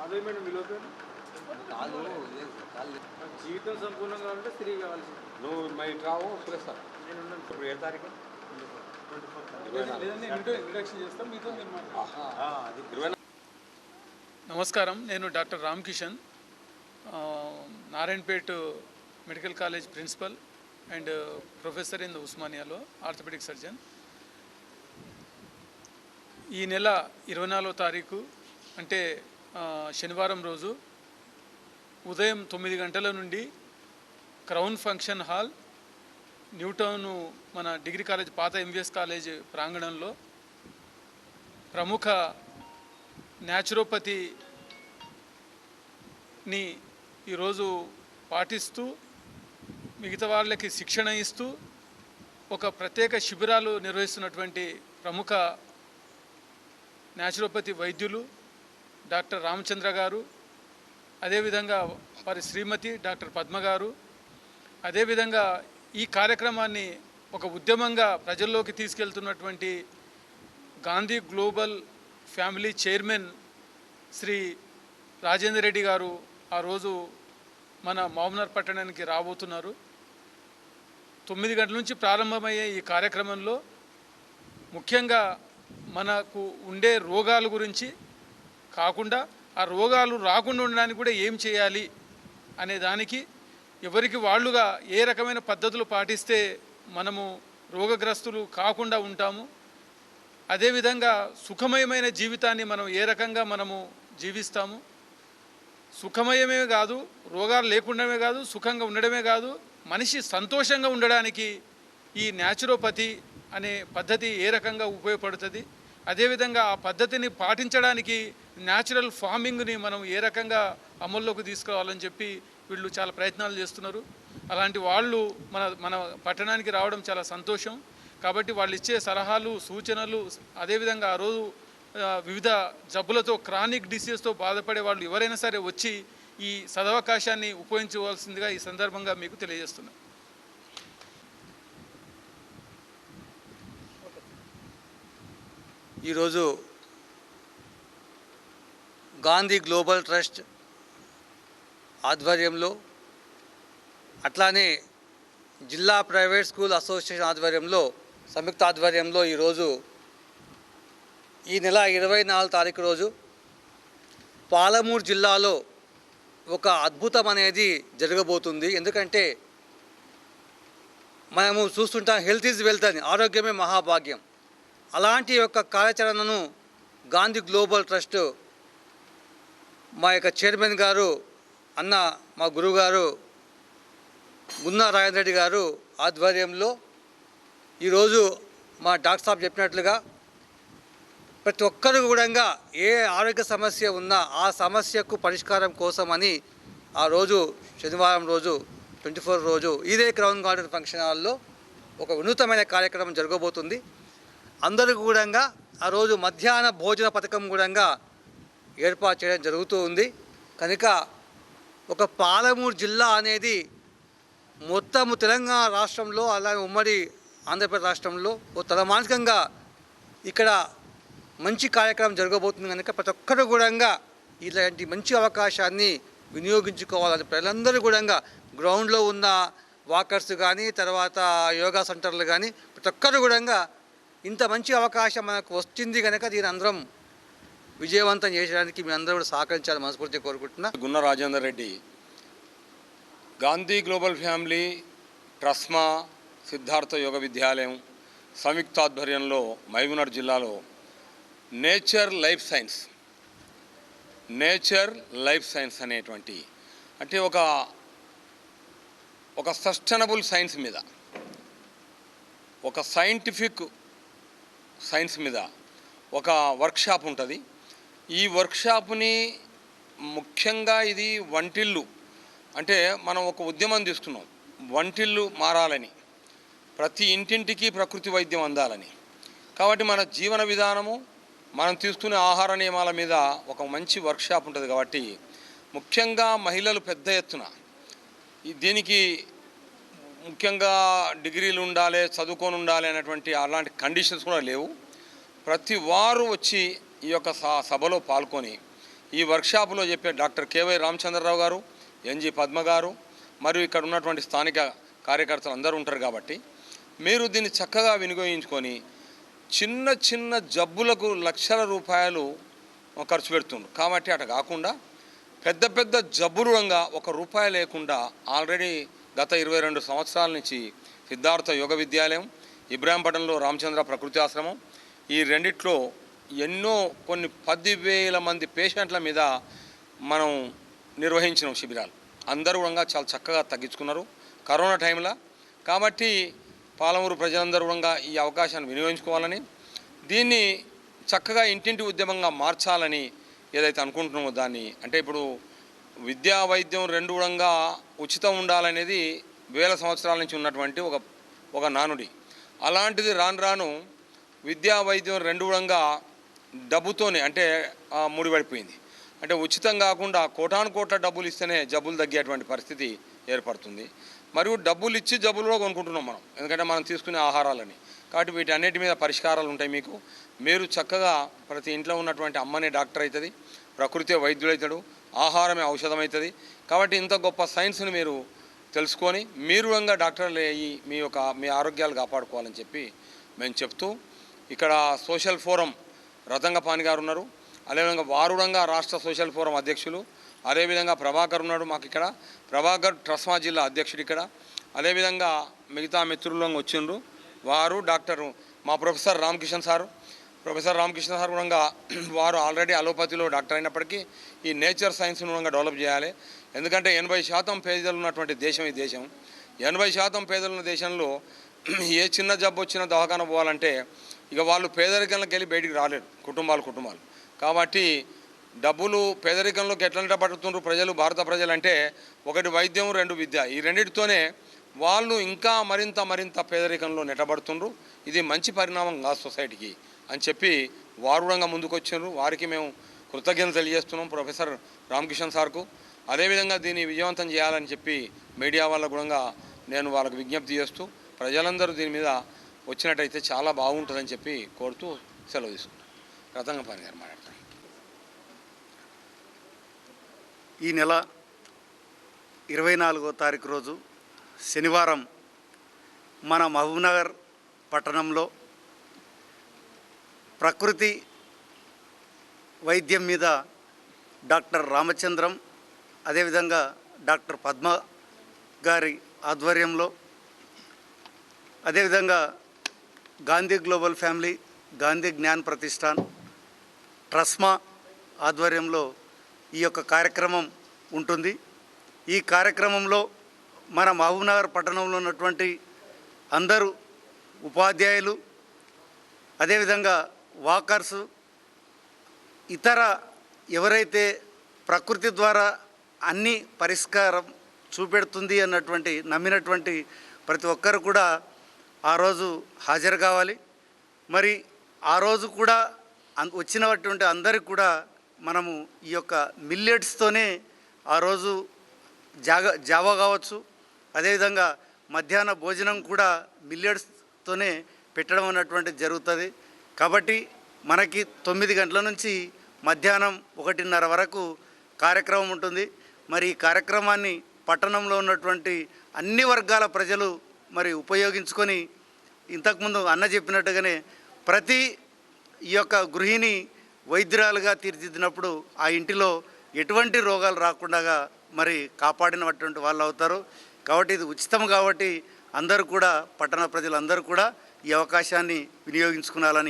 Madhavi madam విలువ జీవితం సంపూర్ణంగా కావాలంటే స్త్రీ కావాల్సింది. నువ్వు మరి రావు సార్. నేను ఉన్నాను ఇప్పుడు ఏ తారీఖు. అది నమస్కారం నేను డాక్టర్ రామ్ కిషన్ ఆ, Narayanpet medical college principal and professor in the ఉస్మానియాలో orthopaedic surgeon. ఈ నెల ఇరవై నాలుగో తారీఖు అంటే శనివారం రోజు ఉదయం తొమ్మిది గంటల నుండి క్రౌన్ ఫంక్షన్ హాల్ న్యూటౌన్ మన డిగ్రీ కాలేజ్ పాత ఎంవిఎస్ కాలేజ్ ప్రాంగణంలో ప్రముఖ న్యాచురోపతిని ఈరోజు పాటిస్తూ మిగతా వాళ్ళకి శిక్షణ ఇస్తూ ఒక ప్రత్యేక శిబిరాలు నిర్వహిస్తున్నటువంటి ప్రముఖ న్యాచురోపతి వైద్యులు డాక్టర్ రామచంద్ర గారు అదేవిధంగా వారి శ్రీమతి డాక్టర్ పద్మ గారు అదేవిధంగా ఈ కార్యక్రమాన్ని ఒక ఉద్యమంగా ప్రజల్లోకి తీసుకెళ్తున్నటువంటి Gandhi global family chairman Shri Rajender Reddy గారు ఆ రోజు మన మహబూబ్నగర్ పట్టణానికి రాబోతున్నారు. తొమ్మిది గంటల నుంచి ప్రారంభమయ్యే ఈ కార్యక్రమంలో ముఖ్యంగా మనకు ఉండే రోగాల గురించి కాకుండా ఆ రోగాలు రాకుండా ఉండడానికి కూడా ఏం చేయాలి అనే దానికి ఎవరికి వాళ్ళుగా ఏ రకమైన పద్ధతులు పాటిస్తే మనము రోగగ్రస్తులు కాకుండా ఉంటాము? అదేవిధంగా సుఖమయమైన జీవితాన్ని మనం ఏ రకంగా మనము జీవిస్తాము? సుఖమయమే కాదు రోగాలు లేకుండామే కాదు సుఖంగా ఉండడమే కాదు మనిషి సంతోషంగా ఉండడానికి ఈ న్యాచురోపతి అనే పద్ధతి ఏ రకంగా ఉపయోగపడుతుంది? అదేవిధంగా ఆ పద్ధతిని పాటించడానికి న్యాచురల్ ఫార్మింగ్ని మనం ఏ రకంగా అమల్లోకి తీసుకురావాలని చెప్పి వీళ్ళు చాలా ప్రయత్నాలు చేస్తున్నారు. అలాంటి వాళ్ళు మన మన పట్టణానికి రావడం చాలా సంతోషం. కాబట్టి వాళ్ళు ఇచ్చే సలహాలు సూచనలు అదేవిధంగా ఆ రోజు వివిధ జబ్బులతో క్రానిక్ డిసీజ్తో బాధపడే వాళ్ళు ఎవరైనా సరే వచ్చి ఈ సదవకాశాన్ని ఉపయోగించవలసిందిగా ఈ సందర్భంగా మీకు తెలియజేస్తున్నాను ఈరోజు గాంధీ గ్లోబల్ ట్రస్ట్ ఆధ్వర్యంలో అట్లానే జిల్లా ప్రైవేట్ స్కూల్ అసోసియేషన్ ఆధ్వర్యంలో సంయుక్త ఆధ్వర్యంలో ఈరోజు ఈ నెల ఇరవై నాలుగు తారీఖు రోజు పాలమూరు జిల్లాలో ఒక అద్భుతం అనేది జరగబోతుంది. ఎందుకంటే మనము చూస్తుంటాం హెల్త్ ఈజ్ వెల్త్ అని ఆరోగ్యమే మహాభాగ్యం. అలాంటి యొక్క కార్యాచరణను గాంధీ గ్లోబల్ ట్రస్ట్ మా యొక్క చైర్మన్ గారు అన్న మా గురువుగారు గున్నా రాజేంద్ర రెడ్డి గారు ఆధ్వర్యంలో ఈరోజు మా డాక్టర్ సాబ్ చెప్పినట్లుగా ప్రతి ఒక్కరు కూడా ఏ ఆరోగ్య సమస్య ఉన్నా ఆ సమస్యకు పరిష్కారం కోసమని ఆ రోజు శనివారం రోజు ట్వంటీ ఫోర్ రోజు ఇదే క్రౌన్ గార్డెన్ ఫంక్షన్ హాల్లో ఒక వినూతమైన కార్యక్రమం జరగబోతుంది. అందరూ కూడా ఆ రోజు మధ్యాహ్న భోజన పథకం కూడా ఏర్పాటు చేయడం జరుగుతూ ఉంది. కనుక ఒక పాలమూరు జిల్లా అనేది మొత్తము తెలంగాణ రాష్ట్రంలో అలాగే ఉమ్మడి ఆంధ్రప్రదేశ్ రాష్ట్రంలో ఓ తలమానికంగా ఇక్కడ మంచి కార్యక్రమం జరగబోతుంది. కనుక ప్రతి ఒక్కరు కూడా ఇలాంటి మంచి అవకాశాన్ని వినియోగించుకోవాలని ప్రజలందరూ కూడా గ్రౌండ్లో ఉన్న వాకర్స్ కానీ తర్వాత యోగా సెంటర్లు కానీ ప్రతి ఒక్కరు కూడా ఇంత మంచి అవకాశం మనకు వచ్చింది కనుక దీని అందరం విజయవంతం చేయడానికి మీ అందరూ కూడా సహకరించాలని మనస్ఫూర్తిగా కోరుకుంటున్నా. గున్న రాజేందర్ రెడ్డి గాంధీ గ్లోబల్ ఫ్యామిలీ ట్రస్మా సిద్ధార్థ యోగ విద్యాలయం సంయుక్తాధ్వర్యంలో మహబూబ్నగర్ జిల్లాలో nature life science nature life science అనేటువంటి అంటే ఒక ఒక సస్టైనబుల్ సైన్స్ మీద ఒక సైంటిఫిక్ సైన్స్ మీద ఒక వర్క్షాప్ ఉంటుంది. ఈ వర్క్షాప్ని ముఖ్యంగా ఇది వంటిల్లు. అంటే మనం ఒక ఉద్యమం తీసుకున్నాం. వంటిల్లు మారాలని. ప్రతి ఇంటింటికి ప్రకృతి వైద్యం అందాలని. కాబట్టి మన జీవన విధానము మనం తీసుకునే ఆహార నియమాల మీద ఒక మంచి వర్క్షాప్ ఉంటుంది కాబట్టి ముఖ్యంగా మహిళలు పెద్ద ఎత్తున ఈ దీనికి ముఖ్యంగా డిగ్రీలు ఉండాలి చదువుకొని ఉండాలి అనేటువంటి అలాంటి కండిషన్స్ కూడా లేవు. ప్రతి వారు వచ్చి ఈ యొక్క స- సభలో పాల్గొని ఈ వర్క్షాపులో చెప్పే డాక్టర్ కేవై రామచంద్రరావు గారు ఎన్జి పద్మ గారు మరియు ఇక్కడ ఉన్నటువంటి స్థానిక కార్యకర్తలు అందరూ ఉంటారు కాబట్టి మీరు దీన్ని చక్కగా వినియోగించుకొని చిన్న చిన్న జబ్బులకు లక్షల రూపాయలు ఖర్చు పెడుతుండ్రు కాబట్టి అట కాకుండా పెద్ద పెద్ద జబ్బులుగా ఒక రూపాయి లేకుండా ఆల్రెడీ గత ఇరవై రెండు సంవత్సరాల నుంచి సిద్ధార్థ యోగ విద్యాలయం ఇబ్రాహీంపట్నంలో రామచంద్ర ప్రకృతి ఆశ్రమం ఈ రెండిట్లో ఎన్నో కొన్ని పదివేల మంది పేషెంట్ల మీద మనం నిర్వహించిన శిబిరాలు. అందరూ కూడా చాలా చక్కగా తగ్గించుకున్నారు కరోనా టైంలో. కాబట్టి పాలమూరు ప్రజలందరూ కూడా ఈ అవకాశాన్ని వినియోగించుకోవాలని దీన్ని చక్కగా ఇంటింటి ఉద్యమంగా మార్చాలని ఏదైతే అనుకుంటున్నామో దాన్ని. అంటే ఇప్పుడు విద్యా వైద్యం రెండు కూడా ఉచితం ఉండాలనేది వేల సంవత్సరాల నుంచి ఉన్నటువంటి ఒక ఒక నానుడి. అలాంటిది రాను రాను విద్యా వైద్యం రెండు కూడా డబ్బుతోనే అంటే ముడిపడిపోయింది అంటే ఉచితం కాకుండా కోటాను కోట్ల డబ్బులు ఇస్తేనే జబ్బులు తగ్గేటువంటి పరిస్థితి ఏర్పడుతుంది. మరియు డబ్బులు ఇచ్చి జబ్బులు కూడా కొనుక్కుంటున్నాం మనం ఎందుకంటే మనం తీసుకునే ఆహారాలని. కాబట్టి వీటి అన్నిటి మీద పరిష్కారాలు ఉంటాయి మీకు. మీరు చక్కగా ప్రతి ఇంట్లో ఉన్నటువంటి అమ్మనే డాక్టర్ అవుతుంది ప్రకృతి వైద్యుడు ఆహారమే ఔషధం అవుతుంది కాబట్టి ఇంత గొప్ప సైన్స్ని మీరు తెలుసుకొని మీరు ఇంకా డాక్టర్లు అయ్యి మీ యొక్క మీ ఆరోగ్యాలు కాపాడుకోవాలని చెప్పి మేము చెప్తూ ఇక్కడ సోషల్ ఫోరం రతంగపాణి గారు ఉన్నారు. అదేవిధంగా వారుడంగా రాష్ట్ర సోషల్ ఫోరం అధ్యక్షులు. అదేవిధంగా ప్రభాకర్ ఉన్నాడు మాకు ఇక్కడ. ప్రభాకర్ ట్రస్మా జిల్లా అధ్యక్షుడు ఇక్కడ. అదేవిధంగా మిగతా మిత్రులు వచ్చిండ్రు. వారు డాక్టర్ మా professor Ramakishan sir. Professor Ramakrishna sir కూడా వారు ఆల్రెడీ అలోపతిలో డాక్టర్ అయినప్పటికీ ఈ నేచర్ సైన్స్ను కూడా డెవలప్ చేయాలి. ఎందుకంటే ఎనభై శాతం పేదలు ఉన్నటువంటి దేశం ఈ దేశం. ఎనభై శాతం పేదలు ఉన్న దేశంలో ఏ చిన్న జబ్బు వచ్చినా దవాఖాన పోవాలంటే ఇక వాళ్ళు పేదరికంలోకి వెళ్ళి బయటికి రాలేరు కుటుంబాలు కుటుంబాలు. కాబట్టి డబ్బులు పేదరికంలోకి ఎట్లా పడుతున్నారు ప్రజలు భారత ప్రజలు అంటే ఒకటి వైద్యం రెండు విద్య. ఈ రెండిటితోనే వాళ్ళు ఇంకా మరింత మరింత పేదరికంలో నెట్టబడుతుండ్రు. ఇది మంచి పరిణామం కాదు సొసైటీకి అని చెప్పి వారుడంగా ముందుకు వారికి మేము కృతజ్ఞతలు తెలియజేస్తున్నాం ప్రొఫెసర్ రామకిషన్ సార్కు. అదేవిధంగా దీన్ని విజయవంతం చేయాలని చెప్పి మీడియా వాళ్ళ కూడా నేను వాళ్ళకు విజ్ఞప్తి చేస్తూ ప్రజలందరూ దీని మీద వచ్చినట్టయితే చాలా బాగుంటుందని చెప్పి కోరుతూ సెలవు తీసుకుంటాను రతంగా గారు మాట్లాడతాను ఈ నెల ఇరవై నాలుగో తారీఖు రోజు శనివారం మన మహబూబ్నగర్ పట్టణంలో ప్రకృతి వైద్యం మీద డాక్టర్ రామచంద్రం అదేవిధంగా డాక్టర్ పద్మ గారి ఆధ్వర్యంలో అదేవిధంగా గాంధీ గ్లోబల్ ఫ్యామిలీ గాంధీ జ్ఞాన్ ప్రతిష్టాన్ ట్రస్మా ఆధ్వర్యంలో ఈ యొక్క కార్యక్రమం ఉంటుంది. ఈ కార్యక్రమంలో మన మహబూబ్నగర్ పట్టణంలో ఉన్నటువంటి అందరూ ఉపాధ్యాయులు అదేవిధంగా వాకర్సు ఇతర ఎవరైతే ప్రకృతి ద్వారా అన్ని పరిష్కారం చూపెడుతుంది అన్నటువంటి నమ్మినటువంటి ప్రతి ఒక్కరు కూడా ఆ రోజు హాజరు కావాలి. మరి ఆ రోజు కూడా వచ్చినటువంటి అందరికి కూడా మనము ఈ యొక్క మిల్లెట్స్తోనే ఆ రోజు జాగ జావా కావచ్చు. అదేవిధంగా మధ్యాహ్న భోజనం కూడా మిల్లెట్స్తోనే పెట్టడం అన్నటువంటి జరుగుతుంది. కాబట్టి మనకి తొమ్మిది గంటల నుంచి మధ్యాహ్నం ఒకటిన్నర వరకు కార్యక్రమం ఉంటుంది. మరి ఈ కార్యక్రమాన్ని పట్టణంలో ఉన్నటువంటి అన్ని వర్గాల ప్రజలు మరి ఉపయోగించుకొని ఇంతకుముందు అన్న చెప్పినట్టుగానే ప్రతి ఈ యొక్క గృహిణి వైద్యురాలుగా తీర్చిదిద్దినప్పుడు ఆ ఇంటిలో ఎటువంటి రోగాలు రాకుండా మరి కాపాడినటువంటి వాళ్ళు అవుతారు. కాబట్టి ఇది ఉచితం కాబట్టి అందరూ కూడా పట్టణ ప్రజలందరూ కూడా ఈ అవకాశాన్ని వినియోగించుకోవాలని